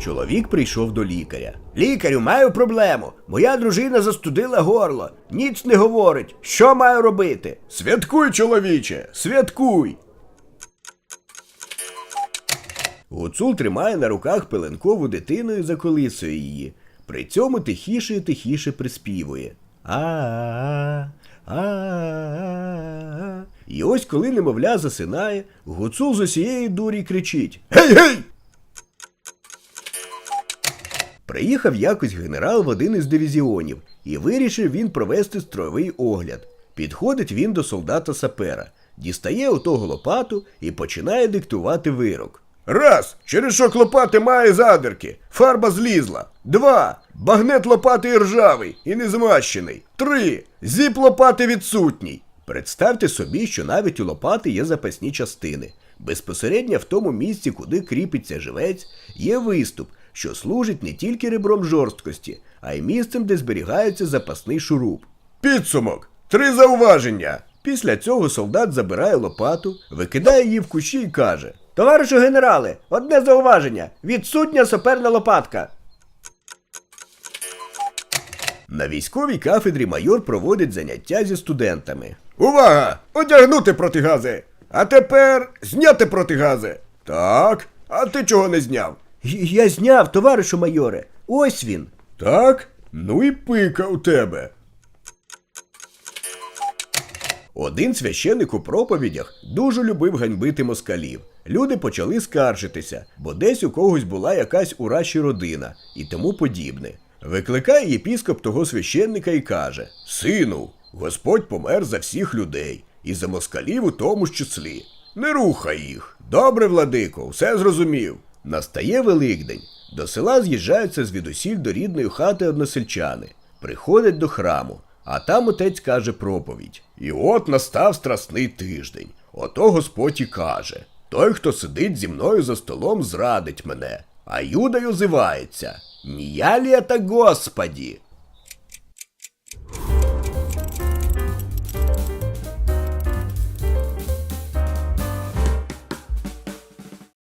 Чоловік прийшов до лікаря. Лікарю, маю проблему. Моя дружина застудила горло. Ніч не говорить. Що маю робити? Святкуй, чоловіче, святкуй. Гуцул тримає на руках пеленкову дитину і заколисує її. При цьому тихіше і тихіше приспівує. А-а-а, а-а-а. І ось коли немовля засинає, гуцул з усієї дурі кричить Гей, гей! Приїхав якось генерал в один із дивізіонів, і вирішив він провести строєвий огляд. Підходить він до солдата сапера, дістає у того лопату і починає диктувати вирок. Раз. Черешок лопати має задирки. Фарба злізла. Два. Багнет лопати ржавий і не змащений. Три. Зіп лопати відсутній. Представте собі, що навіть у лопати є запасні частини. Безпосередньо в тому місці, куди кріпиться живець, є виступ, що служить не тільки ребром жорсткості, а й місцем, де зберігається запасний шуруп. Підсумок. Три зауваження. Після цього солдат забирає лопату, викидає її в кущі і каже: Товаришу генерале, одне зауваження. Відсутня саперна лопатка. На військовій кафедрі майор проводить заняття зі студентами. Увага! Одягнути протигази! А тепер зняти протигази. Так. А ти чого не зняв? Я зняв, товаришу майоре. Ось він. Так? Ну і пика у тебе. Один священик у проповідях дуже любив ганьбити москалів. Люди почали скаржитися, бо десь у когось була якась уращі родина і тому подібне. Викликає єпіскоп того священника і каже: Сину, Господь помер за всіх людей, і за москалів у тому ж числі. Не рухай їх. Добре, владико, все зрозумів. Настає Великдень. До села з'їжджаються звідусіль до рідної хати односельчани. Приходять до храму, а там отець каже проповідь. І от настав страсний тиждень. Ото Господь і каже: Той, хто сидить зі мною за столом, зрадить мене. А Юда й озивається. Ніялія та Господі?